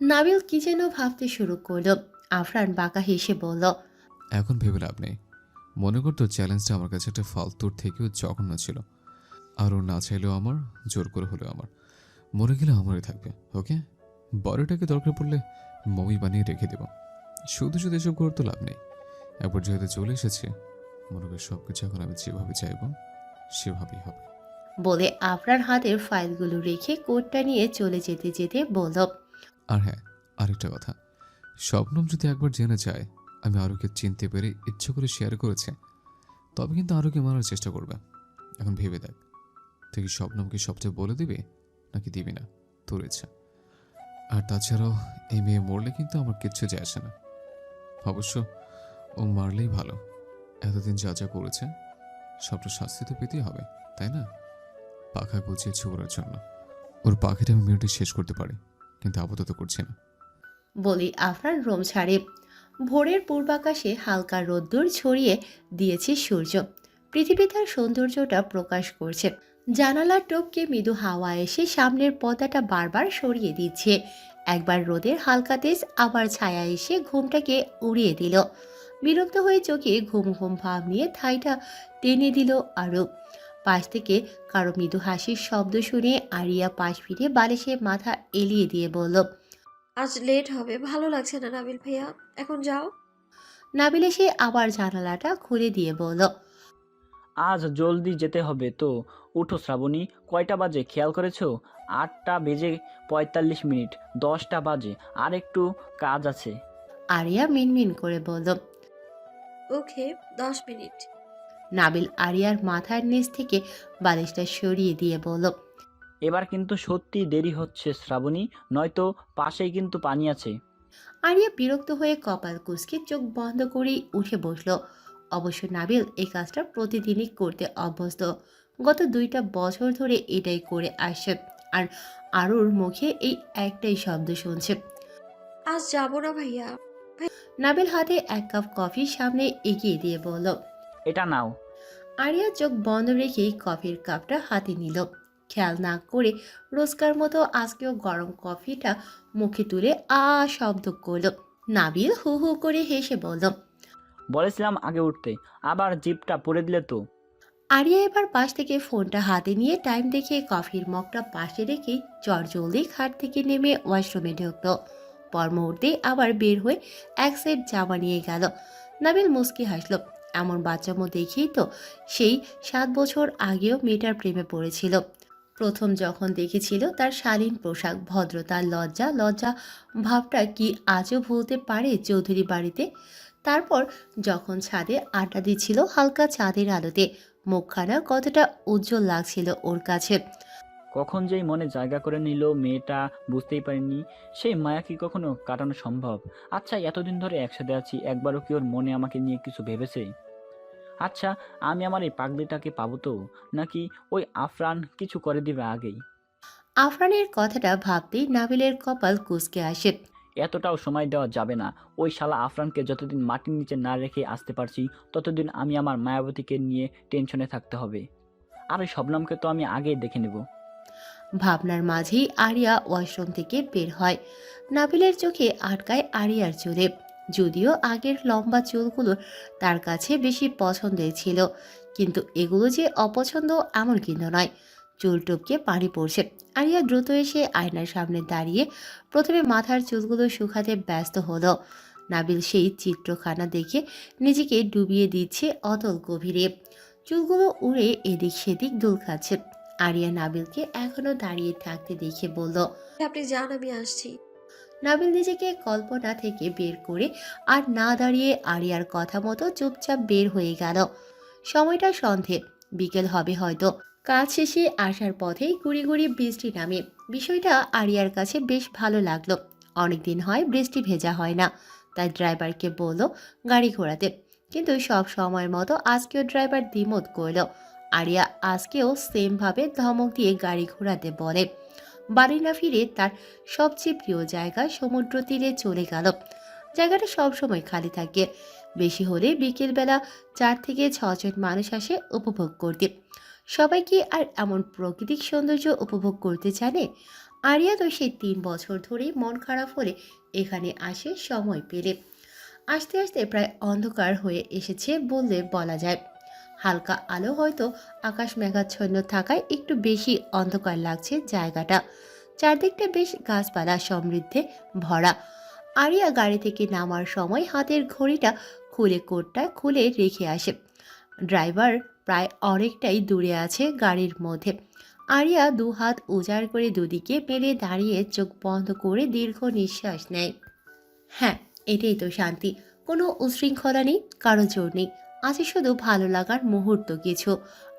নাবিল কি যেন ভাবতে শুরু করল। আফরান বাঁকা হেসে বলল এখন ভেবে লাভ নেই। মনে করতো চ্যালেঞ্জটা আমার কাছে একটা ফালতুর থেকেও জঘন্য ছিল। আর ও না চাইলেও আমার জোর করে হলেও আমার। মরে গেলে আমারই থাকবে ওকে? বডিটাকে দরকার পড়লে মমি বানিয়ে রেখে দেব। শুধু শুধু এসব করতে লাভ নেই। একবার যেহেতু চলে এসেছে মনে করি সব কিছু এখন আমি যেভাবে চাইব সেভাবেই হবে। বলে আফরান হাতের ফাইলগুলো রেখে কোটটা নিয়ে চলে যেতে যেতে বলল আর হ্যাঁ আরেকটা কথা। স্বপ্নম যদি একবার জেনে যায়, আমি আরোকে চিনতে পেরে ইচ্ছে করে শেয়ার করেছে, তবে কিন্তু আরোকে মারার চেষ্টা করবে। এখন ভেবে দেখ, তুই কি স্বপ্নমকে সবচেয়ে বলে দিবি, নাকি দিবি না? তোর ইচ্ছা। আর তাছাড়াও, এই মেয়ে মরলে কিন্তু আমার কিচ্ছু যায় আসে না। অবশ্য ও মারলেই ভালো। এতদিন যা যা করেছে, সবটা শাস্তি তো পেতেই হবে, তাই না? পাখা গুছিয়ে ছোড়ার জন্য। ওর পাখিটা আমি মিনিটে শেষ করতে পারি। কিন্তু আপাতত করছি না। বলি আফরান রোম ছাড়ে। ভোরের পূর্বাকাশে হালকা রোদ্দুর ছড়িয়ে দিয়েছে সূর্য। পৃথিবী তার সৌন্দর্যটা প্রকাশ করছে। জানালার টোপকে মৃদু হাওয়া এসে সামনের পর্দাটা বারবার সরিয়ে দিচ্ছে। একবার রোদের হালকা তেজ, আবার ছায়া এসে ঘুমটাকে উড়িয়ে দিল। বিরক্ত হয়ে চোখে ঘুম ঘুম ভাব নিয়ে থাইটা টেনে দিল আরও পাশ থেকে কারও মৃদু হাসির শব্দ শুনে আরিয়া পাশ ফিরে বালিশে মাথা এলিয়ে দিয়ে বলল আজ লেট হবে ভালো লাগছে না নাবিল ভাইয়া। এখন যাও। নাবিল এসে আবার জানালাটা খুলে দিয়ে বলল আজ জলদি যেতে হবে তো। উঠো শ্রাবণী কয়টা বাজে খেয়াল করেছ? আটটা বেজে পঁয়তাল্লিশ মিনিট দশটা বাজে আর একটু কাজ আছে। আরিয়া মিনমিন করে বলল ওকে দশ মিনিট। নাবিল আরিয়ার মাথার নিচ থেকে বালিশটা সরিয়ে দিয়ে বলল এবার কিন্তু সত্যি দেরি হচ্ছে শ্রাবণী নয়তো পাশেই কিন্তু পানি আছে। আরিয়া বিরক্ত হয়ে কপাল কুচকে চোখ বন্ধ করেই উঠে বসল। অবশ্য নাবিল এই কাজটা প্রতিদিনই করতে অভ্যস্ত। গত দুইটা বছর ধরে এটাই করে আসছে আর আরুর মুখে এই একটাই শব্দ শুনছে। আজ যাব না ভাইয়া। নাবিল হাতে এক কাপ কফি সামনে এগিয়ে দিয়ে বলল এটা নাও। আরিয়া চোখ বন্ধ রেখেই কফির কাপটা হাতে নিল। খেয়াল না করে রোজকার মতো আজকেও গরম কফিটা মুখে তুলে আ শব্দ করল। নাবিল হু হু করে হেসে বলল বলেছিলাম আগে উঠতে আবার জিপটা পরে দিলে তো। আরিয়া এবার পাশ থেকে ফোনটা হাতে নিয়ে টাইম দেখে কফির মগটা পাশে রেখে চট জলদি খাট থেকে নেমে ওয়াশরুমে ঢুকলো। পর মুহূর্তে আবার বের হয়ে এক সেট জামা নিয়ে গেল। নাবিল মুস্কি হাসলো এমন বাচ্চামো দেখেই তো সেই সাত বছর আগেও মেয়েটার প্রেমে পড়েছিল। প্রথম যখন দেখেছিল তার শালীন পোশাক ভদ্রতা লজ্জা লজ্জা ভাবটা কি আজও ভুলতে পারে চৌধুরী বাড়িতে? তারপর যখন ছাদে আড্ডা দিচ্ছিল হালকা চাঁদের আলোতে, মুখখানা কতটা উজ্জ্বল লাগছিল ওর কাছে। কখন যেই মনে জায়গা করে নিল মেয়েটা বুঝতেই পারিনি সেই মায়া কি কখনো কাটানো সম্ভব? আচ্ছা এতদিন ধরে একসাথে আছি একবারও কি ওর মনে আমাকে নিয়ে কিছু ভেবেছে? আচ্ছা আমি আমার এই পাগলিটাকে পাবো তো? নাকি ওই আফরান কিছু করে দিবে আগেই? আফরানের কথাটা ভাবতেই নাবিলের কপাল কুচকে আসে। এতটাও সময় দেওয়া যাবে না। ওই শালা আফরানকে যতদিন মাটির নিচে না রেখে আসতে পারছি ততদিন আমি আমার মায়াবতীকে নিয়ে টেনশনে থাকতে হবে। আর ওই শবনামকে তো আমি আগেই দেখে নেব। ভাবনার মাঝেই আরিয়া ওয়াশরুম থেকে বের হয়। নাবিলের চোখে আটকায় আরিয়ার চুলে। যদিও আগের লম্বা চুলগুলো তার কাছে বেশি পছন্দের ছিল, কিন্তু এগুলো যে অপছন্দ এমন কিন্তু নয়। চুল টুপকে পানি পড়ছে। আরিয়া দ্রুত এসে আয়নার সামনে দাঁড়িয়ে প্রথমে মাথার চুলগুলো শুকাতে ব্যস্ত হলো। নাবিল সেই চিত্রখানা দেখে নিজেকে ডুবিয়ে দিচ্ছে অতল গভীরে। চুলগুলো উড়ে এদিক সেদিক দুল খাচ্ছে। আরিয়া নাবিলকে এখনও দাঁড়িয়ে থাকতে দেখে বলল আপনি যান আমি আসছি। নাবিল নিজেকে কল্পনা থেকে বের করে আর না দাঁড়িয়ে আরিয়ার কথা মতো চুপচাপ বের হয়ে গেল। সময়টা সন্ধে বিকেল হবে হয়তো। কাজ শেষে আসার পথেই গুড়ি গুড়ি বৃষ্টি নামে। বিষয়টা আরিয়ার কাছে বেশ ভালো লাগল। অনেকদিন হয় বৃষ্টি ভেজা হয় না। তাই ড্রাইভারকে বলল গাড়ি ঘোরাতে। কিন্তু সব সময়ের মতো আজকেও ড্রাইভার দ্বিমত করল। আরিয়া আজকেও সেমভাবে ধমক দিয়ে গাড়ি ঘোরাতে বলে। বাড়ি না ফিরে তার সবচেয়ে প্রিয় জায়গা সমুদ্র তীরে চলে গেল। জায়গাটা সবসময় খালি থাকে। বেশি হলে বিকেলবেলা চার থেকে ছজন মানুষ আসে উপভোগ করতে। সবাই কি আর এমন প্রাকৃতিক সৌন্দর্য উপভোগ করতে জানে? আরিয়া তো সেই তিন বছর ধরেই মন খারাপ হলে এখানে আসে সময় পেলে। আস্তে আস্তে প্রায় অন্ধকার হয়ে এসেছে বললে বলা যায়। হালকা আলো হয়তো আকাশ মেঘাচ্ছন্ন থাকায় একটু বেশি অন্ধকার লাগছে জায়গাটা। চারদিকটা বেশ গাছপালা সমৃদ্ধে ভরা। আরিয়া গাড়ি থেকে নামার সময় হাতের ঘড়িটা খুলে কোটটা খুলে রেখে আসে। ড্রাইভার প্রায় অনেকটাই দূরে আছে গাড়ির মধ্যে। আরিয়া দু হাত উজাড় করে দুদিকে পেলে দাঁড়িয়ে চোখ বন্ধ করে দীর্ঘ নিঃশ্বাস নেয়। হ্যাঁ এটাই তো শান্তি। কোনো উশৃঙ্খলা নেই, কারও জোর নেই। আছে শুধু ভালো লাগার মুহূর্ত কিছু।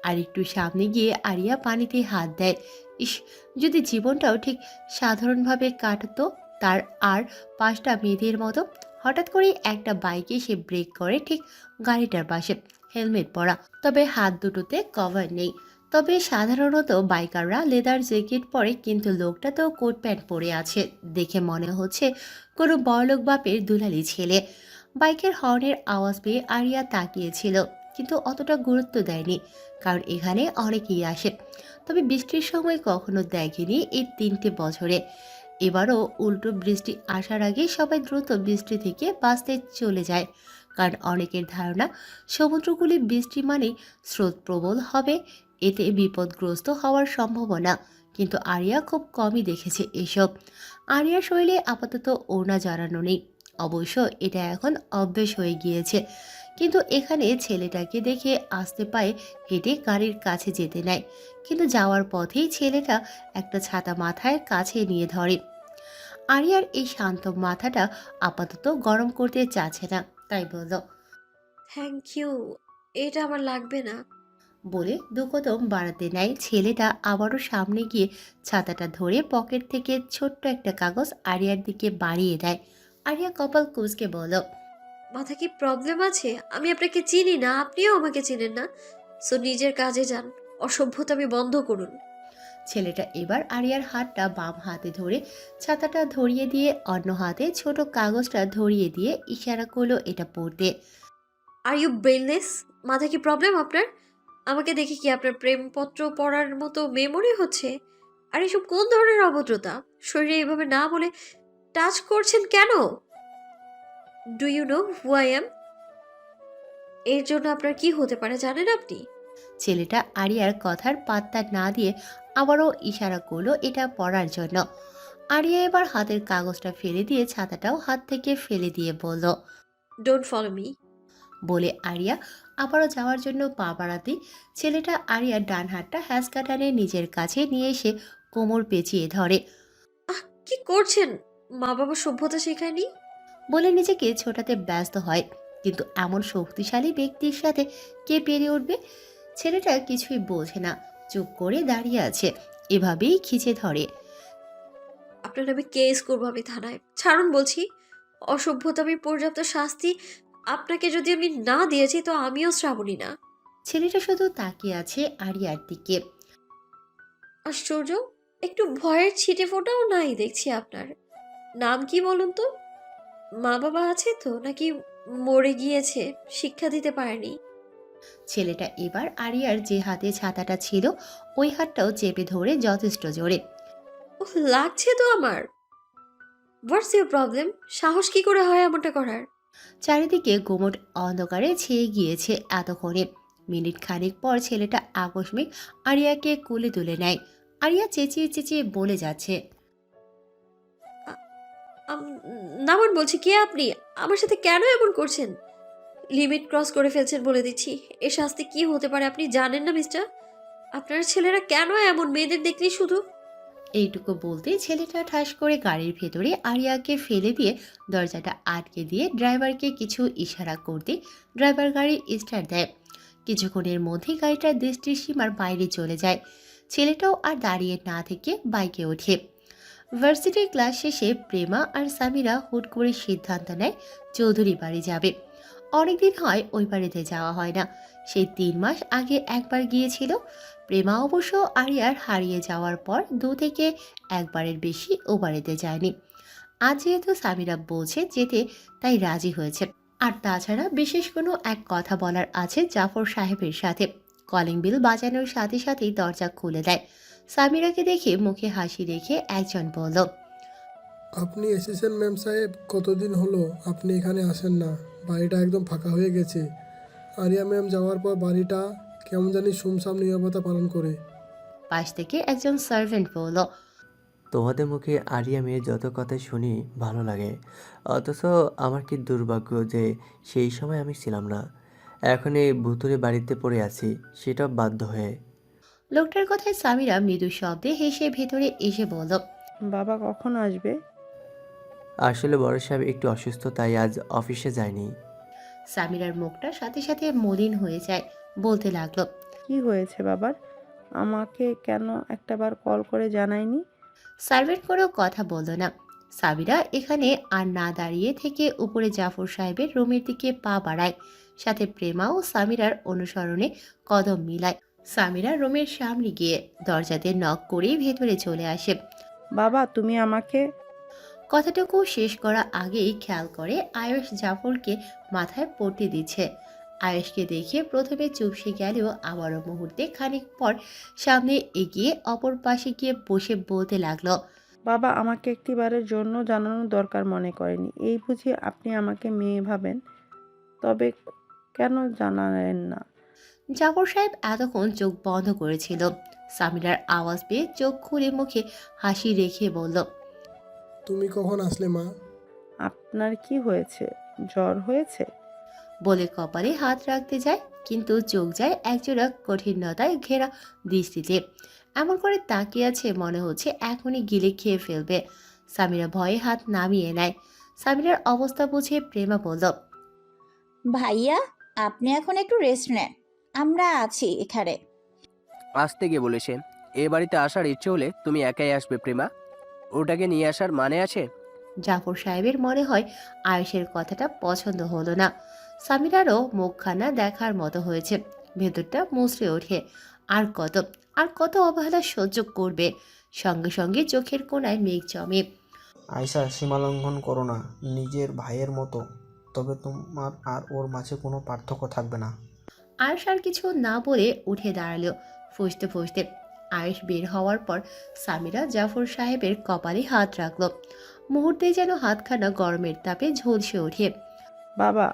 আর একটু সামনে গিয়ে আরিয়া পানিতে হাত দেয়। ইস, যদি জীবনটাও ঠিক সাধারণভাবে কাটতো, তার আর পাঁচটা মেয়েদের মতো, হঠাৎ করেই একটা বাইকে সে ব্রেক করে ঠিক গাড়িটার পাশে, হেলমেট পরা। তবে হাত দুটোতে কভার নেই। তবে সাধারণত বাইকাররা লেদার জ্যাকেট পরে কিন্তু লোকটা তো কোট প্যান্ট পরে আছে, দেখে মনে হচ্ছে কোনো বড়লোক বাপের দুলালি ছেলে। বাইকের হর্নের আওয়াজ পেয়ে আরিয়া তাকিয়েছিল, কিন্তু অতটা গুরুত্ব দেয়নি, কারণ এখানে অনেকেই আসে। তবে বৃষ্টির সময় কখনো দেখেনি এই তিনটে বছরে। এবারও উল্টো বৃষ্টি আসার আগে সবাই দ্রুত বৃষ্টি থেকে বাঁচতে চলে যায়, কারণ অনেকের ধারণা সমুদ্রগুলি বৃষ্টি মানে স্রোত প্রবল হবে, এতে বিপদগ্রস্ত হওয়ার সম্ভাবনা, কিন্তু আরিয়া খুব কমই দেখেছে এসব। আরিয়ার শরীরে আপাতত ওনা জড়ানো নেই। অবশ্য এটা এখন অভ্যেস হয়ে গিয়েছে। কিন্তু এখানে ছেলেটাকে দেখে আসতে পায়ে হেঁটে গাড়ির কাছে যেতে নেয়। কিন্তু যাওয়ার পথেই ছেলেটা একটা ছাতা মাথায় কাছে নিয়ে ধরে। আরিয়ার এই শান্ত মাথাটা আপাতত গরম করতে চাচ্ছে না তাই বলল থ্যাংক ইউ এটা আমার লাগবে না। বলে দু কদম বাড়াতে নেয় ছেলেটা। আবারও সামনে গিয়ে ছাতাটা ধরে পকেট থেকে ছোট্ট একটা কাগজ আরিয়ার দিকে বাড়িয়ে দেয়। আরিয়া কপাল কুচকে বলল মাথা কি প্রবলেম আছে? আমি আপনাকে চিনি না আপনিও আমাকে চেনেন না। সো নিজের কাজে যান অসভ্যতা আমি বন্ধ করুন। ছেলেটা এবার আরিয়ার হাতটা বাম হাতে ধরে ছাতাটা ধরিয়ে দিয়ে অন্য হাতে ছোট কাগজটা ধরিয়ে দিয়ে ইশারা করল এটা পড়তে। আর ইউ ব্রেনলেস মাথা কি প্রবলেম আপনার? আমাকে দেখে কি আপনার প্রেমপত্র পড়ার মতো মেমোরি হচ্ছে? আর এসব কোন ধরনের অভদ্রতা? শরীরে এভাবে না বলে টাচ করছেন কেন? Do you know who I am এর জন্য আপনার কি হতে পারে জানেন আপনি? ছেলেটা আরিয়ার কথার পাত্তা না দিয়ে আবারও ইশারা করল এটা পড়ার জন্য। আরিয়া এবার হাতের কাগজটা ফেলে দিয়ে ছাতাটাও হাত থেকে ফেলে দিয়ে বলল ডোন্ট ফলো মি বলে আরিয়া আবারও যাওয়ার জন্য পা বাড়াতে ছেলেটা আরিয়ার ডান হাতটা হ্যাস কাটানে নিজের কাছে নিয়ে এসে কোমর পেঁচিয়ে ধরে। আহ কি করছেন? মা বাবা সভ্যতা শেখায়নি? বলে নিজেকে ছোটাতে ব্যস্ত হয়। কিন্তু এমন শক্তিশালী ব্যক্তির সাথে কে পেরে উঠবে ছেলেটা কিছুই বোঝে না। চুপ করে দাঁড়িয়ে আছে। এভাবেই খিচে ধরে। আপনার নামে কেস করব আমি থানায়। ছাড়ুন বলছি অসভ্যতামি পর্যাপ্ত শাস্তি আপনাকে যদি আমি না দিয়েছি তো আমিও শ্রাবণী না। ছেলেটা শুধু তাকিয়ে আছে আরিয়ার দিকে। আশ্চর্য একটু ভয়ের ছিটে ফোটাও নাই দেখছি আপনার। নাম কি বলুন তো? মা বাবা আছে তো? নাকি মরে গিয়েছে? শিক্ষা দিতে পারেনি। ছেলেটা এবার আরিয়ার যে হাতে ছাতাটা ছিল ওই হাতটাও চেপে ধরে যথেষ্ট জোরে। ও লাগছে তো আমার। হোয়াটস ইউর প্রবলেম সাহস কি করে হয় এমনটা করার? চারিদিকে গোমট অন্ধকারে ছেয়ে গিয়েছে এতক্ষণে। মিনিট খানেক পর ছেলেটা আকস্মিক আরিয়াকে কুলে তুলে নেয়। আরিয়া চেঁচিয়ে চেঁচিয়ে বলে যাচ্ছে নামান বলছি, কে আপনি? আমার সাথে কেন এমন করছেন? লিমিট ক্রস করে ফেলছেন বলে দিচ্ছি। এর শাস্তি কি হতে পারে আপনি জানেন না, মিস্টার? আপনার ছেলেরা কেন এমন? মেয়েদের দেখলেই শুধু? এইটুকু বলতে ছেলেটা ঠাস করে গাড়ির ভেতরে আরিয়াকে ফেলে দিয়ে দরজাটা আটকে দিয়ে ড্রাইভারকে কিছু ইশারা করতে ড্রাইভার গাড়ি স্টার্ট দেয়। কিছুক্ষণের মধ্যেই গাড়িটা দৃষ্টির সীমার বাইরে চলে যায়। ছেলেটাও আর দাঁড়িয়ে না থেকে বাইকে ওঠে। ভার্সিটির ক্লাস শেষে প্রেমা আর সামিরা হুট করে সিদ্ধান্ত নেয় চৌধুরী বাড়ি যাবে। অনেকদিন হয় ওই বাড়িতে যাওয়া হয় না। সেই তিন মাস আগে একবার গিয়েছিল। প্রেমা অবশ্য আরিয়ার হারিয়ে যাওয়ার পর দু থেকে একবারের বেশি ও বাড়িতে যায়নি। আজ যেহেতু সামিরা বলছে যেতে, তাই রাজি হয়েছে। আর তাছাড়া বিশেষ কোনো এক কথা বলার আছে জাফর সাহেবের সাথে। কলিং বিল বাজানোর সাথে সাথেই দরজা খুলে দেয়। সামিরাকে দেখে মুখে হাসি রেখে একজন বলল আপনি এসেছেন ম্যাম সাহেব কতদিন হলো? আপনি এখানে আসেন না। বাড়িটা একদম ফাঁকা হয়ে গেছে। আরিয়া ম্যাম যাওয়ার পর বাড়িটা কেমন জানি সুমসাম নিরাপত্তা পালন করে। পাশ থেকে একজন সার্ভেন্ট বলল তোমাদের মুখে আরিয়া মেয়ে যত কথা শুনি ভালো লাগে। অথচ আমার কি দুর্ভাগ্য যে সেই সময় আমি ছিলাম না। এখন এই ভুতুরে বাড়িতে পড়ে আছি সেটা বাধ্য হয়ে। লোকটার কথায় সামিরা মৃদু শব্দে হেসে ভেতরে এসে বলল বাবা কখন আসবে? আসলে বড় সাহেব একটু অসুস্থ তাই আজ অফিসে যায়নি। সামিরার মুখটা সাথে সাথে মলিন হয়ে যায় বলতে লাগল কি হয়েছে বাবার? আমাকে কেন একটাবার কল করে জানায়নি? সার্ভেন্ট করেও কথা বলল না। সামিরা এখানে আর না দাঁড়িয়ে থেকে উপরে জাফর সাহেবের রুমের দিকে পা বাড়ায়। সাথে প্রেমা ও সামিরার অনুসরণে কদম মিলায়। সামিরা রুমের সামনে গিয়ে দরজাতে নক করেই ভেতরে চলে আসে। বাবা তুমি আমাকে কথাটুকু শেষ করা আগেই খেয়াল করে আয়ুষ জাফরকে মাথায় পড়তে দিচ্ছে। আয়ুষকে দেখে প্রথমে চুপসে গেলেও আবারও মুহূর্তে খানিক পর সামনে এগিয়ে অপর পাশে গিয়ে বসে বলতে লাগল বাবা আমাকে একটিবারের জন্য জানানোর দরকার মনে করেনি। এই বুঝি আপনি আমাকে মেয়ে ভাবেন? তবে কেন জানালেন না? জাফর সাহেব এতক্ষণ চোখ বন্ধ করেছিল। সামিরার আওয়াজ পেয়ে চোখ খুলে মুখে হাসি রেখে বলল তুমি কখন আসলে মা? আপনার কি হয়েছে? জ্বর হয়েছে? বলে কপালে হাত রাখতে যায় কিন্তু চোখ যায় একজোড়া কঠিনতায় ঘেরা দৃষ্টিতে। এমন করে তাকিয়ে আছে মনে হচ্ছে এখনই গিলে খেয়ে ফেলবে। সামিরা ভয়ে হাত নামিয়ে নেয়। সামিরার অবস্থা বুঝে প্রেমা বলল ভাইয়া আপনি এখন একটু রেস্ট নেন। আমরা আছি এখানে। আসতে গিয়ে বলেছে এ বাড়িতে আসার ইচ্ছে হলে তুমি একাই আসবে প্রেমা। ওটাকে নিয়ে আসার মানে আছে? জাফর সাহেবের মনে হয় আয়েশের কথাটা পছন্দ হলো না। সামিরারও মুখখানা দেখার মতো হয়েছে। ভেতরটা মুচড়ে ওঠে। আর কত আর কত অবহেলা সহ্য করবে? সঙ্গে সঙ্গে চোখের কোণায় মেঘ জমে। আয়সা সীমালঙ্ঘন করো না। নিজের ভাইয়ের মতো। তবে তোমার আর ওর মাঝে কোনো পার্থক্য থাকবে না। আয়েশ আর কিছু না বলে উঠে দাঁড়াল। ফুসতে ফুসতে আয়েশ বের হওয়ার পর সামিরা জাফর সাহেবের কপালে হাত রাখল। মুহূর্তে যেন হাতখানা গরমের তাপে ঝলসে ওঠে। বাবা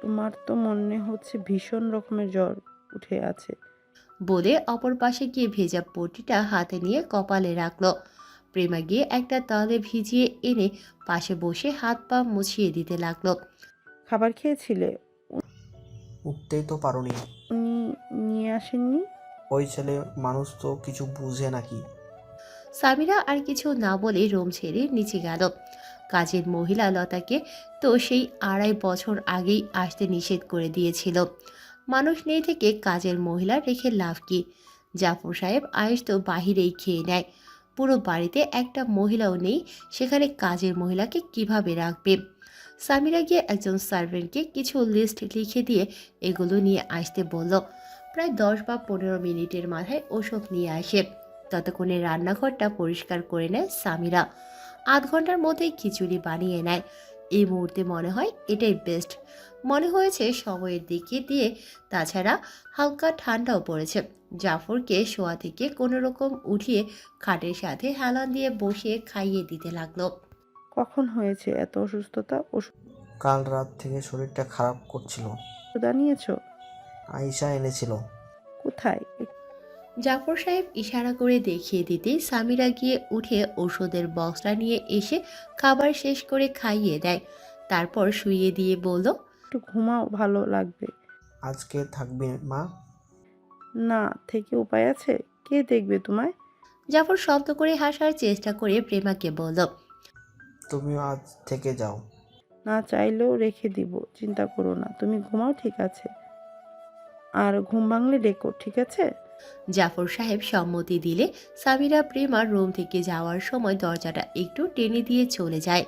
তোমার তো মনে হচ্ছে ভীষণ রকমের জ্বর উঠে আছে। বলে অপর পাশে গিয়ে ভেজা পটিটা হাতে নিয়ে কপালে রাখল। প্রেমা গিয়ে একটা তালে ভিজিয়ে এনে পাশে বসে হাত পা মুছিয়ে দিতে লাগল। খাবার খেয়েছিলে? উঠতেই তো পারোনি। উনি নিয়ে আসেননি? ওই ছেলে মানুষ তো কিছু বুঝে নাকি। সামিরা আর কিছু না বলে রুম ছেড়ে নিচে গেল। কাজের মহিলা লতাকে তো সেই আড়াই বছর আগেই আসতে নিষেধ করে দিয়েছিল। মানুষ নেই থেকে কাজের মহিলা রেখে লাভ কি? জাফর সাহেব আয়েস তো বাহিরেই খেয়ে নেয়। পুরো বাড়িতে একটা মহিলাও নেই সেখানে কাজের মহিলাকে কীভাবে রাখবে? সামিরা গিয়ে একজন সার্ভেন্টকে কিছু লিস্ট লিখে দিয়ে এগুলো নিয়ে আসতে বলল। প্রায় দশ বা পনেরো মিনিটের মাথায় ওসব নিয়ে আসে। ততক্ষণে রান্নাঘরটা পরিষ্কার করে নেয় সামিরা। আধ ঘণ্টার মধ্যেই খিচুড়ি বানিয়ে নেয়। এই মুহূর্তে মনে হয় এটাই বেস্ট মনে হয়েছে সময়ের দিকে দিয়ে তাছাড়া হালকা ঠান্ডাও পড়েছে। জাফরকে শোয়া থেকে কোনো রকম উঠিয়ে খাটের সাথে হেলান দিয়ে বসিয়ে খাইয়ে দিতে লাগল। কখন হয়েছে এত অসুস্থতা? ওষুধ কাল রাত থেকে শরীরটা খারাপ করছিল। আনিয়েছো আয়সা এনেছিল। কোথায়? জাফর সাহেব ইশারা করে দেখিয়ে দিতে সামিরা গিয়ে উঠে ওষুধের বক্সটা নিয়ে এসে খাবার শেষ করে খাইয়ে দেয়। তারপর শুইয়ে দিয়ে বলল একটু ঘুমাও ভালো লাগবে। আজকে থাকবে মা? না থেকে উপায় আছে? কে দেখবে তোমায়? জাফর শব্দ করে হাসার চেষ্টা করে প্রেমাকে বলল তুমিও আজ থেকে যাও। না চাইলেও রেখে দিব চিন্তা করো না। তুমি ঘুমাও ঠিক আছে? আর ঘুম ভাঙলে ডেকো ঠিক আছে? জাফর সাহেব সম্মতি দিলে সামিরা প্রেমার রুম থেকে যাওয়ার সময় দরজাটা একটু টেনে দিয়ে চলে যায়।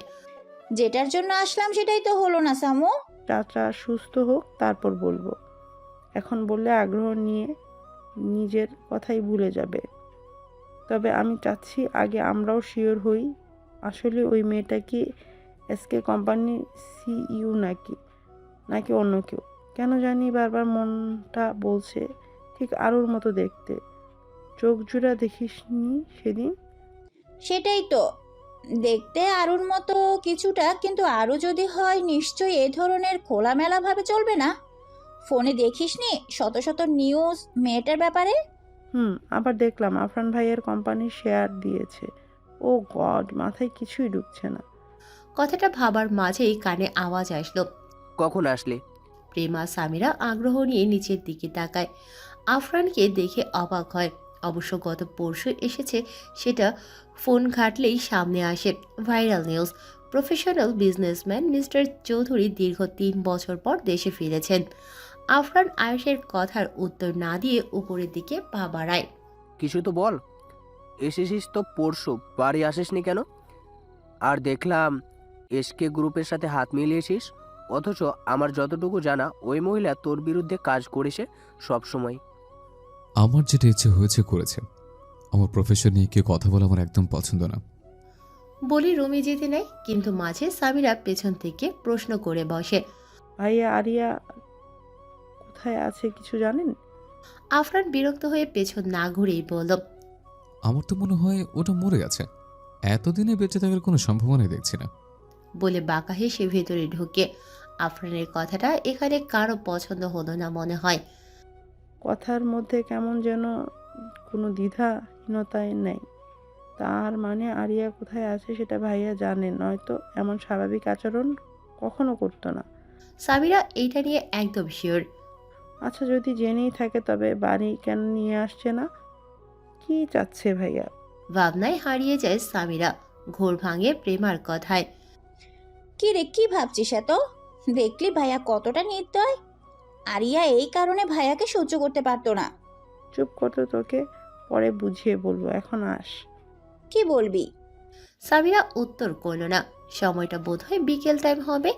যেটার জন্য আসলাম সেটাই তো হলো না সামু। চাচা সুস্থ হোক তারপর বলব। এখন বললে আগ্রহ নিয়ে নিজের কথাই ভুলে যাবে। তবে আমি চাচ্ছি আগে আমরাও শিওর হই আসলে ওই মেয়েটা কি এসকে কোম্পানি সিইউ নাকি? নাকি অন্য কেউ? কেন জানি বারবার মনটা বলছে ঠিক আরোর মতো দেখতে। চোখ জোড়া দেখিসনি সেদিন? সেটাই তো। দেখতে আরুর মতো কিছুটা কিন্তু আরও যদি হয় নিশ্চয়ই এ ধরনের খোলামেলাভাবে চলবে না। ফোনে দেখিসনি শত শত নিউজ মেয়েটার ব্যাপারে? হুম আবার দেখলাম আফরান ভাইয়ের কোম্পানি শেয়ার দিয়েছে। ও গড মাথায় কিছুই ঢুকছে না। কথাটা ভাবার মাঝেই কানে আওয়াজ আসলো। কখন আসলে? প্রেমা সামিরা আগ্রহ নিয়ে নিচের দিকে তাকায়। আফরানকে দেখে অবাক হয়। অবশ্য গত পরশু এসেছে সেটা ফোন ঘাটলেই সামনে আসে। Viral news. Professional businessman mister Chowdhury দীর্ঘ তিন বছর পর দেশে ফিরেছেন। আফরান আয়েশের কথার উত্তর না দিয়ে উপরের দিকে পা বাড়ায়। কিছু তো বল। এসেছিস তো পরশু বাড়ি আসিসনি কেন? আর দেখলাম এসকে গ্রুপের সাথে হাত মিলিয়েছিস অথচ আমার যতটুকু জানা ওই মহিলা তোর বিরুদ্ধে কাজ করেছে সব সময় আমার যেটা ইচ্ছে হয়েছে করেছে। আমার প্রফেশন নিয়ে কেউ কথা বলা আমার একদম পছন্দ না। বলি রুমি যেতে নেয় কিন্তু মাঝে সামিরা পেছন থেকে প্রশ্ন করে বসে। ভাইয়া আরিয়া কোথায় আছে কিছু জানেন? আফরান বিরক্ত হয়ে পেছন না ঘুরেই বলল আমার তো মনে হয় ওটা মরে গেছে। এতদিনে বেঁচে থাকার কোনো সম্ভাবনাই দেখছি না। বলে বাঁকা হেসে ভেতরে ঢুকে আফরানের কথাটা এখানে কারও পছন্দ হলো না মনে হয়। কথার মধ্যে কেমন যেন কোনো দ্বিধাহীনতায় নেই। তার মানে আরিয়া কোথায় আছে সেটা ভাইয়া জানে নয়তো এমন স্বাভাবিক আচরণ কখনো করতো না। সাবিরা এইটা নিয়ে একদম শিওর। আচ্ছা যদি জেনেই থাকে তবে বাড়ি কেন নিয়ে আসছে না? কি চাচ্ছে ভাইয়া? ভাবনায় হারিয়ে যায় সামিরা ঘোর ভাঙে প্রেমার কথায়। কি রে কি ভাবছিস এত? দেখলি ভাইয়া কতটা নির্দয়? আরিয়া এই কারণে ভাইয়াকে সহ্য করতে পারতো না। চুপ করতে তোকে পরে বুঝিয়ে বলব এখন আস। কি বলবি? সামিরা উত্তর করল না। সময়টা বোধহয় বিকেল টাইম হবে।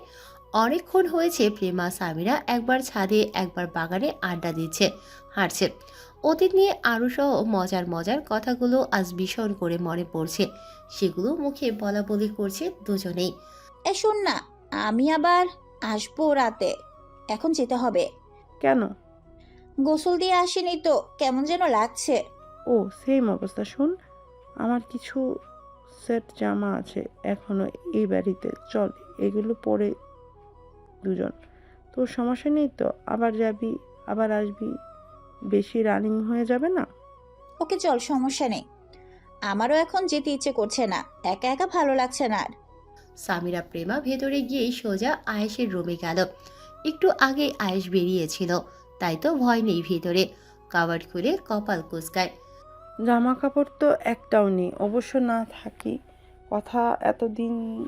অনেকক্ষণ হয়েছে প্রেমা সামিরা একবার ছাদে একবার বাগানে আড্ডা দিচ্ছে হাঁটছে। অতীত নিয়ে আরও সহ মজার মজার কথাগুলো আজ ভীষণ করে মনে পড়ছে। সেগুলো মুখে বলা বলি করছে দুজনেই। এ শোন না আমি আবার আসব রাতে। এখন যেতে হবে। কেন? গোসল দিয়ে আসিনি তো কেমন যেন লাগছে। ও সেম অবস্থা শুন। আমার কিছু সেট জামা আছে এখনও এই বাড়িতে। চল এগুলো পরে দুজন। তোর সমস্যা নেই তো? আবার যাবি আবার আসবি? বেশি রানিং হয়ে যাবে না? ওকে চল সমস্যা নেই। আমারও এখন যেতে ইচ্ছে করছে না। একা একা ভালো লাগছে না আর। সামিরা প্রেমা ভেতরে গিয়েই সোজা আয়েশের রুমে গেল। একটু আগে আয়েশ বেরিয়েছিল। তাই তো ভয় নেই ভেতরে। কাবার্ড খুলে কপাল কুচকায়। জামা কাপড় তো একটাও নেই। অবশ্য না থাকি। কথা এতদিন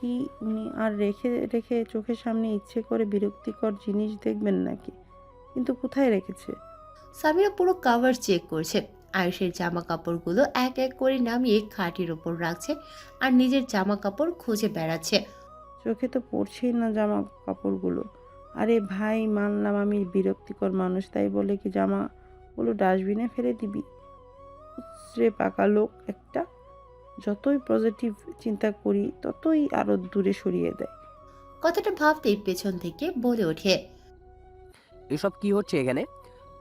কি উনি আর রেখে রেখে চোখের সামনে ইচ্ছে করে বিরক্তিকর জিনিস দেখবেন নাকি? কিন্তু কোথায় রেখেছে? সামিরা পুরো কাভার চেক করছে। আয়ুষের জামা কাপড়গুলো এক এক করে নামিয়ে খাটের ওপর রাখছে আর নিজের জামা কাপড় খুঁজে বেড়াচ্ছে। চোখে তো পড়ছেই না জামা কাপড়গুলো আরে ভাই মানলাম আমি বিরক্তিকর মানুষ তাই বলে কি জামাগুলো ডাস্টবিনে ফেলে দিবি? রে পাকা লোক একটা যতই পজিটিভ চিন্তা করি ততই আরও দূরে সরিয়ে দেয়। কথাটা ভাবতেই পেছন থেকে বলে ওঠে। এসব কি হচ্ছে এখানে?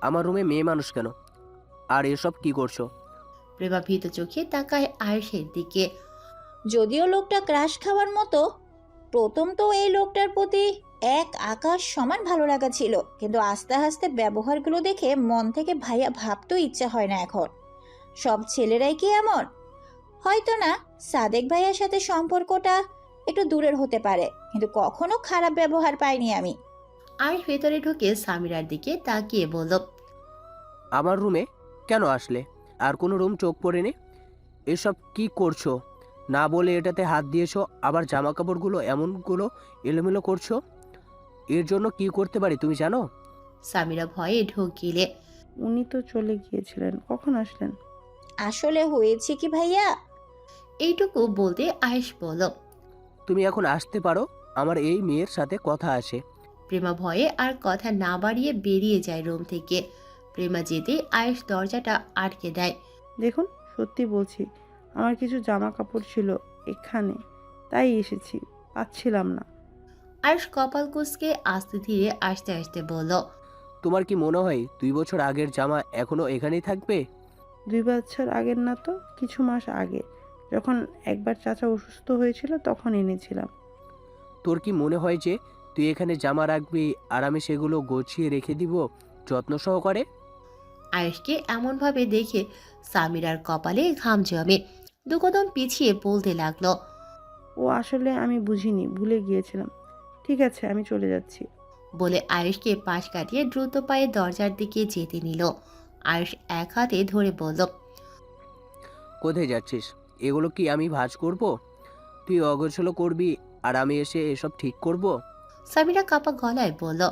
আমার রুমে মেয়ে মানুষ কেন? আর এসব কি করছ? প্রেমা ভীত চোখে তাকায় আয়ুষের দিকে। যদিও লোকটা ক্রাশ খাওয়ার মতো প্রথম তো এই লোকটার প্রতি এক আকাশ সমান ভালো লাগা ছিল। কিন্তু আস্তে আস্তে ব্যবহারগুলো দেখে মন থেকে ভাইয়া ভাবতেও ইচ্ছা হয় না এখন। সব ছেলেরাই কি এমন? হয়তো না সাদেক ভাইয়ার সাথে সম্পর্কটা একটু দূরের হতে পারে কিন্তু কখনো খারাপ ব্যবহার পাইনি আমি। আয়ুষ ভেতরে ঢুকে সামিরার দিকে তাকিয়ে বলল আমার রুমে কেন আসলে? আর কোনো রুম চোখ পড়েনি? এসব কি করছ? না বলে এটাতে হাত দিয়েছ আবার জামা কাপড়গুলো এমনগুলো এলোমেলো করছ? এর জন্য কি করতে পারি তুমি জানো? সামিরা ভয়ে ঢোক গিলে উনি তো চলে গিয়েছিলেন কখন আসলেন? আসলে হয়েছে কি ভাইয়া? এইটুকু বলতে আয়েশ বলল তুমি এখন আসতে পারো আমার এই মেয়ের সাথে কথা আছে। প্রেমা ভয়ে আর কথা না বাড়িয়ে বেরিয়ে যায় রুম থেকে। প্রেমা যেতেই আয়েশ দরজাটা আটকে দেয়। দেখুন সত্যি বলছি আমার কিছু জামা কাপড় ছিল এখানে তাই এসেছি পাচ্ছিলাম না। আয়েশ কপাল কুচকে আস্তে ধীরে আসতে আসতে বলল তোমার কি মনে হয় দুই বছর আগের জামা এখনও এখানেই থাকবে? দুই বছর আগের না তো কিছু মাস আগে। যখন একবার চাচা অসুস্থ হয়েছিল তখন এনেছিলাম। তোর কি মনে হয় যে তুই এখানে জামা রাখবি আর আমি সেগুলো গুছিয়ে রেখে দিব যত্ন সহকারে। আয়েশকে এমনভাবে দেখে সামিরার কপালে ঘাম জমে। দুকদম পিছিয়ে বলতে লাগল ও আসলে আমি বুঝিনি ভুলে গিয়েছিলাম। ঠিক আছে আমি চলে যাচ্ছি। বলে আয়েশকে পাশ কাটিয়ে দ্রুত পায়ে দরজার দিকে যেতে নিল। আয়েশ এক হাতে ধরে বলল কোথায় যাচ্ছিস? এগুলো কি আমি ভাজ করব? তুই অগোছলো করবি আর আমি এসে এসব ঠিক করব? সামিরা কাপা গলায় বলল আ-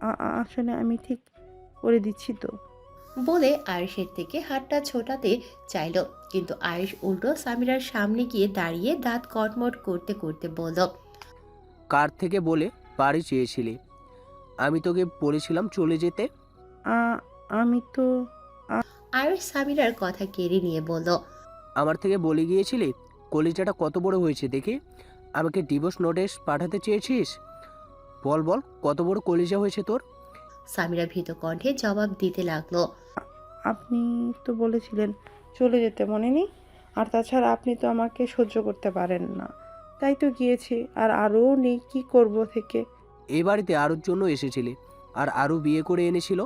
আ- আসলে আমি ঠিক করে দিচ্ছি তো। বলে আয়েশের থেকে হাতটা ছোটাতে চাইল কিন্তু আয়েশ উল্টো সামিরার সামনে গিয়ে দাঁড়িয়ে দাঁত কটমট করতে করতে বলল কার থেকে বলে বাড়ি চেয়েছিলি? আমি তোকে বলেছিলাম চলে যেতে। আ- আমি তো আয়েশ সামিরার কথা কেড়ে নিয়ে বলল আমার থেকে বলে গিয়েছিলি? কলিজাটা কত বড় হয়েছে দেখে? আমাকে ডিভোর্স নোটিশ পাঠাতে চেয়েছিস? বল বল কত বড় কলিজা হয়েছে তোর? সামিরা ভীত কণ্ঠে জবাব দিতে লাগল। আপনি তো বলেছিলেন চলে যেতে মনে নেই আর তাছাড়া আপনি তো আমাকে সহ্য করতে পারেন না। তাই তো গিয়েছি আর আরও নেই কি করব থেকে? এই বাড়িতে আরুর জন্য এসেছিলি আর আরও বিয়ে করে এনেছিল?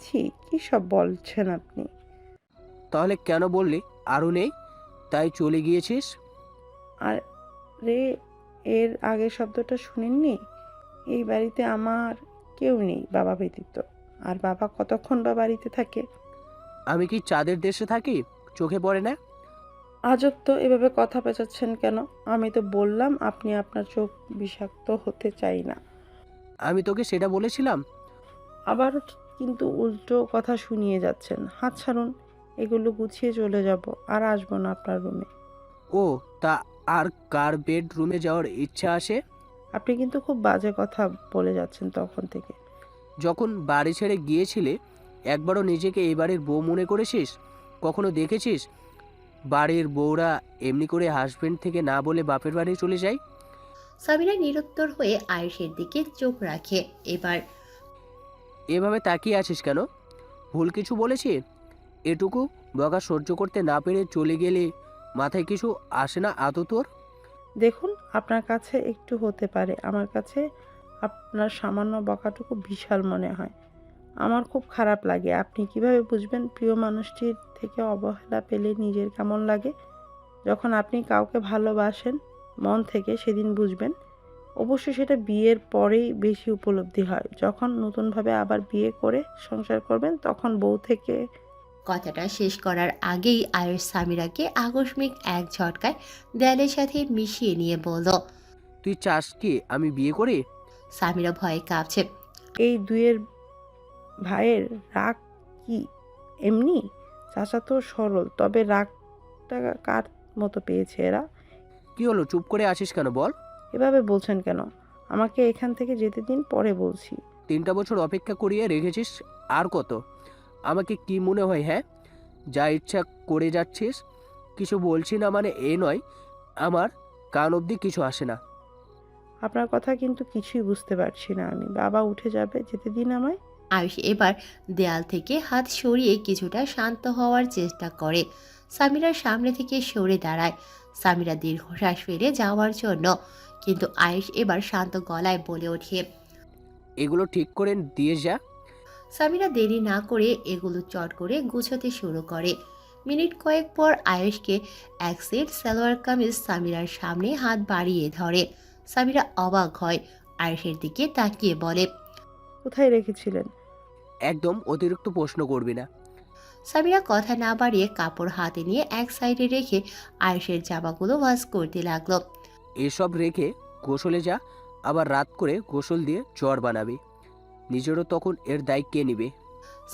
ছি কী সব বলছেন আপনি? তাহলে কেন বললি আরও নেই? তাই চলে গিয়েছিস? আর রে এর আগের শব্দটা শুনেননি? এই বাড়িতে আমার কেউ নেই বাবা ব্যতীত। আর বাবা কতক্ষণ বা বাড়িতে থাকে? আমি কি চাঁদের দেশে থাকি? চোখে পড়ে না? আজব তো এভাবে কথা পেঁচাচ্ছেন কেন? আমি তো বললাম আপনি আপনার চোখ বিষাক্ত হতে চাই না। আমি তোকে সেটা বলেছিলাম। আবার কিন্তু উল্টো কথা শুনিয়ে যাচ্ছেন। হাত ছাড়ুন এগুলো গুছিয়ে চলে যাব আর আসব না আপনার রুমে। ও তা আর কার বেডরুমে যাওয়ার ইচ্ছা আসে? আপনি কিন্তু খুব বাজে কথা বলে যাচ্ছেন তখন থেকে। যখন বাড়ি ছেড়ে গিয়েছিলে একবারও নিজেকে এই বাড়ির বউ মনে করেছিস? কখনো দেখেছিস? বাড়ির বউরা এমনি করে হাজবেন্ড থেকে না বলে বাপের বাড়ি চলে যায়? সামিরা নিরুত্তর হয়ে আয়েশের দিকে চোখ রাখে। এবার এভাবে তাকিয়ে আছিস কেন? ভুল কিছু বলেছি? এটুকু বকা সহ্য করতে না পেরে চলে গেলে মাথায় কিছু আসে না আদৌ তোর? দেখুন, আপনার কাছে একটু হতে পারে। আমার কাছে আপনার সামান্য বকাটুকু বিশাল মনে হয়। আমার খুব খারাপ লাগে। আপনি কীভাবে বুঝবেন প্রিয় মানুষটির থেকে অবহেলা পেলে নিজের কেমন লাগে? যখন আপনি কাউকে ভালোবাসেন, মন থেকে সেদিন বুঝবেন। অবশ্যই সেটা বিয়ের পরেই বেশি উপলব্ধি হয়। যখন নতুনভাবে আবার বিয়ে করে সংসার করবেন, তখন বউ থেকে কথাটা শেষ করার আগেই আয়েশ সামিরাকে আকস্মিক এক ঝটকায় দেয়ালের সাথে মিশিয়ে নিয়ে বলল তুই চাস কি আমি বিয়ে করি? সামিরা ভয়ে কাঁপছে এই দুয়ের ভাইয়ের রাগ কি এমনি? চাচা তো সরল তবে রাগটা কার মতো পেয়েছে এরা? কি হলো চুপ করে আসিস কেন বল? এভাবে বলছেন কেন? আমাকে এখান থেকে যেতে দিন পরে বলছি। তিনটা বছর অপেক্ষা করিয়ে রেখেছিস আর কত? আমাকে কি মনে হয় হ্যাঁ? যা ইচ্ছা করে যাচ্ছিস কিছু বলছি না মানে এ নয় আমার কান অবধি কিছু আসে না। আপনার কথা কিন্তু কিছুই বুঝতে পারছি না আমি। বাবা উঠে যাবে যেতে দিন আমায়। আয়ুষ এবার দেয়াল থেকে হাত সরিয়ে কিছুটা শান্ত হওয়ার চেষ্টা করে। সামিরার সামনে থেকে সরে দাঁড়ায়। সামিরা দীর্ঘশ্বাস ফেলে যাওয়ার জন্য কিন্তু আয়ুষ এবার শান্ত গলায় বলে ওঠে এগুলো ঠিক করে দিয়ে যা। সামিরা দেরি না করে এগুলো চট করে গুছোতে শুরু করে। মিনিট কয়েক পর আয়েশকে এক সেট সালোয়ার কামিজ সামিরার সামনে হাত বাড়িয়ে ধরে। সামিরা অবাক হয় আয়েশের দিকে তাকিয়ে বলে কোথায় রেখেছিলেন? একদম অতিরিক্ত প্রশ্ন করবি না। সামিরা কথা না বাড়িয়ে কাপড় হাতে নিয়ে এক সাইডে রেখে আয়েশের জামাগুলো ওয়াশ করতে লাগল। এসব রেখে গোসলে যা আবার রাত করে গোসল দিয়ে জ্বর বানাবি। নিজেরও তখন এর দায় কে নিবে?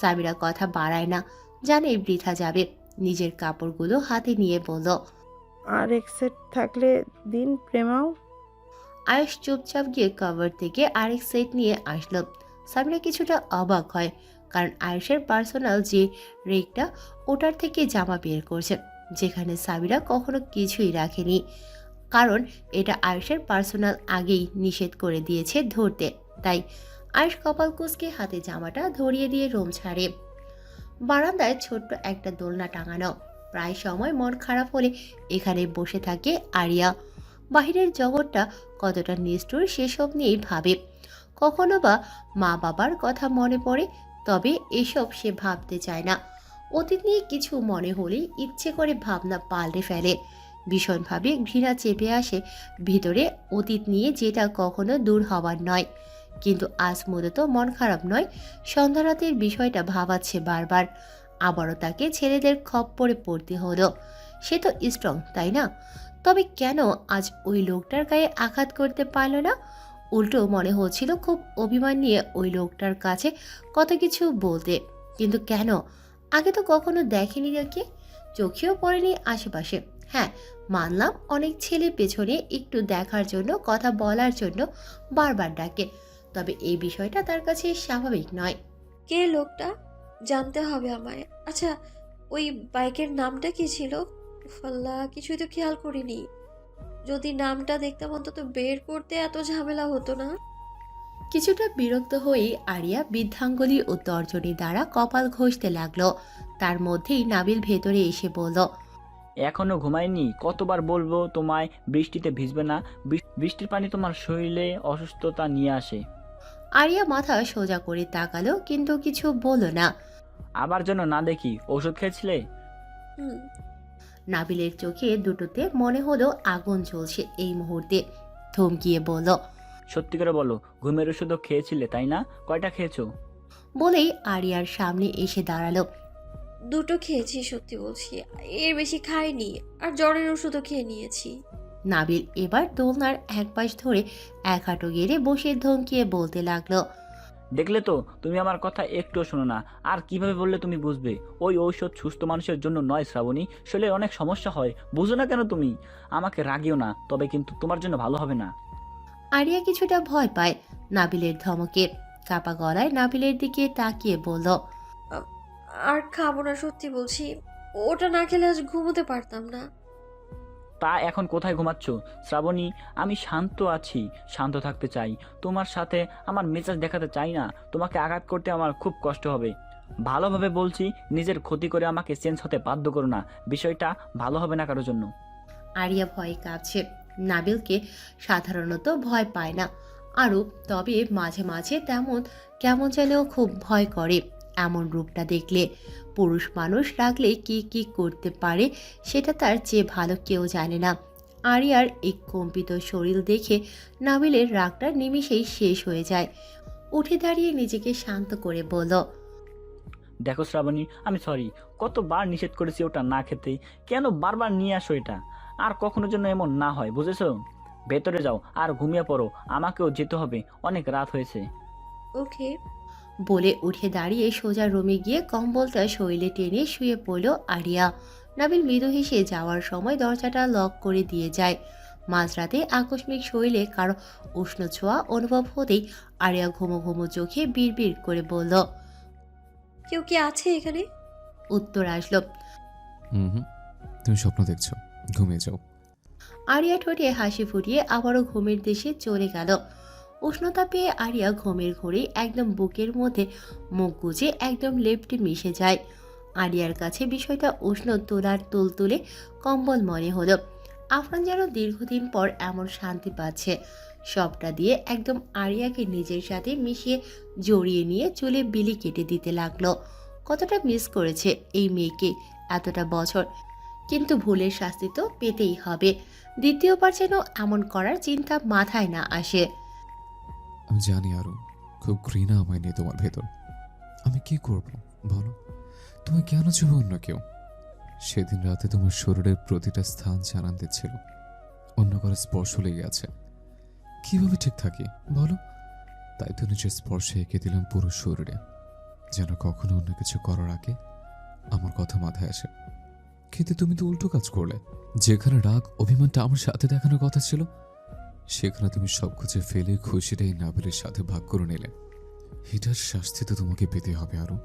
সামিরা কথা বাড়ায় না জানে বৃথা যাবে। নিজের কাপড়গুলো হাতে নিয়ে বলল আর এক সেট থাকলে দিন প্রেমাও? আয়েশ চুপচাপ গিয়ে কভার থেকে আরেক সেট নিয়ে আসলো। সামিরা কিছুটা অবাক হয় কারণ আয়েশের পার্সোনাল যে রেকটা ওটার থেকে জামা বের করছে যেখানে সামিরা কখনো কিছুই রাখেনি। কারণ এটা আয়েশের পার্সোনাল আগেই নিষেধ করে দিয়েছে ধরতে তাই আয়েশ কপাল কুচকে হাতে জামাটা ধরিয়ে দিয়ে রোম ছাড়ে। বারান্দায় ছোট্ট একটা দোলনা টাঙানো। প্রায় সময় মন খারাপ হলে এখানে বসে থাকে আরিয়া। বাহিরের জগৎটা কতটা নিষ্ঠুর সেসব নিয়েই ভাবে। কখনো বা মা বাবার কথা মনে পড়ে, তবে এসব সে ভাবতে চায় না। অতীত নিয়ে কিছু মনে হলেই ইচ্ছে করে ভাবনা পাল্টে ফেলে। ভীষণভাবে ঘৃণা চেপে আসে ভিতরে অতীত নিয়ে যেটা কখনো দূর হওয়ার নয়। কিন্তু আজ মূলত মন খারাপ নয়, সন্ধ্যারাতের বিষয়টা ভাবাচ্ছে বারবার। আবারও তাকে ছেলেদের খপ্পরে পড়তে হলো। সে তো স্ট্রং তাই না? তবে কেন আজ ওই লোকটার গায়ে আঘাত করতে পারল না? উল্টো মনে হচ্ছিল খুব অভিমান নিয়ে ওই লোকটার কাছে কত কিছু বলতে। কিন্তু কেন? আগে তো কখনো দেখেনি নাকি? চোখেও পড়েনি আশেপাশে। হ্যাঁ মানলাম অনেক ছেলে পেছনে একটু দেখার জন্য, কথা বলার জন্য বারবার ডাকে। তবে এই বিষয়টা তার কাছে স্বাভাবিক নয়। কে লোকটা? জানতে হবে আমায়। আচ্ছা ওই বাইকের নামটা কি ছিল? ফাল্লা কিছুই তো খেয়াল করিনি। যদি নামটা দেখতাম অন্তত বের করতে এত ঝামেলা হতো না। কিছুটা বিরক্ত হয়ে আরিয়া বৃদ্ধাঙ্গুলি ও তর্জনী দ্বারা কপাল ঘষতে লাগল। তার মধ্যেই নাবিল ভেতরে এসে বলল এখনও ঘুমায়নি? কতবার বলব তোমায় বৃষ্টিতে ভিজবে না। বৃষ্টির পানি তোমার শরীরে অসুস্থতা নিয়ে আসে। আরিয়া মাথা সোজা করে তাকালো কিন্তু কিছু বলো না। আবার যেন না দেখি ওষুধ খেয়েছিলে? হুম। নাবিলের চোখে দুটোতে মনে হলো আগুন জ্বলছে এই মুহূর্তে থমকিয়ে বলল সত্যি করে বলো ঘুমের ওষুধও খেয়েছিলে তাই না? কয়টা খেয়েছো? বলেই আরিয়ার সামনে এসে দাঁড়াল। দুটো খেয়েছি সত্যি বলছি। এর বেশি খাইনি আর জ্বরের ওষুধও খেয়ে নিয়েছি। নাবিল এবার দোলনার এক পাশ ধরে এক হাঁটু গেড়ে বসে ধমকিয়ে বলতে লাগল দেখলে তো তুমি আমার কথা একটুও শোনো না। আর কীভাবে বললে তুমি বুঝবে? ওই ঔষধ সুস্থ মানুষের জন্য নয় শ্রাবণী। শরীরের অনেক সমস্যা হয়। বুঝো না কেন তুমি? আমাকে রাগিও না তবে কিন্তু তোমার জন্য ভালো হবে না। আরিয়া কিছুটা ভয় পায় নাবিলের ধমকে। কাপা গলায় নাবিলের দিকে তাকিয়ে বলল আর খাব না সত্যি বলছি। ওটা না খেলে আজ ঘুমোতে পারতাম না। তা এখন কোথায় ঘুমাচ্ছ? শ্রাবণী, আমি শান্ত আছি, শান্ত থাকতে চাই। তোমার সাথে আমার মেজাজ দেখাতে চাই না। তোমাকে আঘাত করতে আমার খুব কষ্ট হবে। ভালোভাবে বলছি, নিজের ক্ষতি করে আমাকে চেঞ্জ হতে বাধ্য করো না। বিষয়টা ভালো হবে না কারোর জন্য। আরিয়া ভয়ে কাঁপছে নাবিলকে সাধারণত ভয় পায় না। আরও, তবে মাঝে মাঝে তেমন, কেমন যেন খুব ভয় করে। এমন রূপটা দেখলে পুরুষ মানুষ রাখলে কি কি করতে পারে সেটা তার চেয়ে ভালো কেউ জানে না। আরিয়ার এই কম্পিত শরীর দেখে নাবিলের রাগটা নিমিষেই শেষ হয়ে যায়। উঠে দাঁড়িয়ে নিজেকে শান্ত করে বলল দেখো শ্রাবণী আমি সরি কতবার নিষেধ করেছি ওটা না খেতে। কেন বারবার নিয়ে আসো এটা? আর কখনো যেন এমন না হয় বুঝেছ? ভেতরে যাও আর ঘুমিয়ে পড়ো আমাকেও যেতে হবে অনেক রাত হয়েছে। ওকে বলে উঠে দাঁড়িয়ে সোজা রুমে গিয়ে কম্বলটা শরীরে টেনে শুয়ে পড়ল আরিয়া। নাবিল মৃদু হেসে যাওয়ার সময় দরজাটা লক করে দিয়ে যায়। মাঝরাতে আকস্মিক শৈলে কারও উষ্ণ ছোঁয়া অনুভব হতেই আরিয়া ঘুমো ঘুমো চোখে বিড়বিড় করে বলল কেউ কি আছে এখানে? উত্তর আসলো হুম হুম তুমি স্বপ্ন দেখছ ঘুমিয়ে যাও। আরিয়া ঠোঁটে হাসি ফুটিয়ে আবারও ঘুমের দেশে চলে গেল। উষ্ণতা পেয়ে আরিয়া ঘুমের ঘোরে একদম বুকের মধ্যে মুখ গুজে একদম লেপটে মিশে যায়। আরিয়ার কাছে বিষয়টা উষ্ণ তোলার তুল তুলে কম্বল মনে হলো। আফরান যেন দীর্ঘদিন পর এমন শান্তি পাচ্ছে। সবটা দিয়ে একদম আরিয়াকে নিজের সাথে মিশিয়ে জড়িয়ে নিয়ে চুলে বিলি কেটে দিতে লাগল। কতটা মিস করেছে এই মেয়েকে এতটা বছর। কিন্তু ভুলের শাস্তি তো পেতেই হবে। দ্বিতীয়বার যেন এমন করার চিন্তা মাথায় না আসে। আমি জানি আরও খুব ঘৃণা আমায় নিয়ে তোমার ভেতর। আমি কি করব, বলো? তুমি কেন চাবে অন্য কেউ? সেদিন রাতে তোমার শরীরের প্রতিটা স্থান জানান দিচ্ছিল। অন্য কারও স্পর্শ লেগে আছে। কীভাবে ঠিক থাকি, বলো? তাই তো নিজের স্পর্শে এঁকে দিলাম পুরো শরীরে। যেন কখনো অন্য কিছু করার আগে আমার কথা মাথায় আসে। কিন্তু তুমি তো উল্টো কাজ করলে। যেখানে রাগ, অভিমানটা আমার সাথে দেখানোর কথা ছিল সেখানে তুমি সব খুঁজে ফেলে খুশিটাই নাবিলের সাথে ভাগ করে নিলে। হিটার শাস্তি তো তোমাকে পেতে হবে, আরও।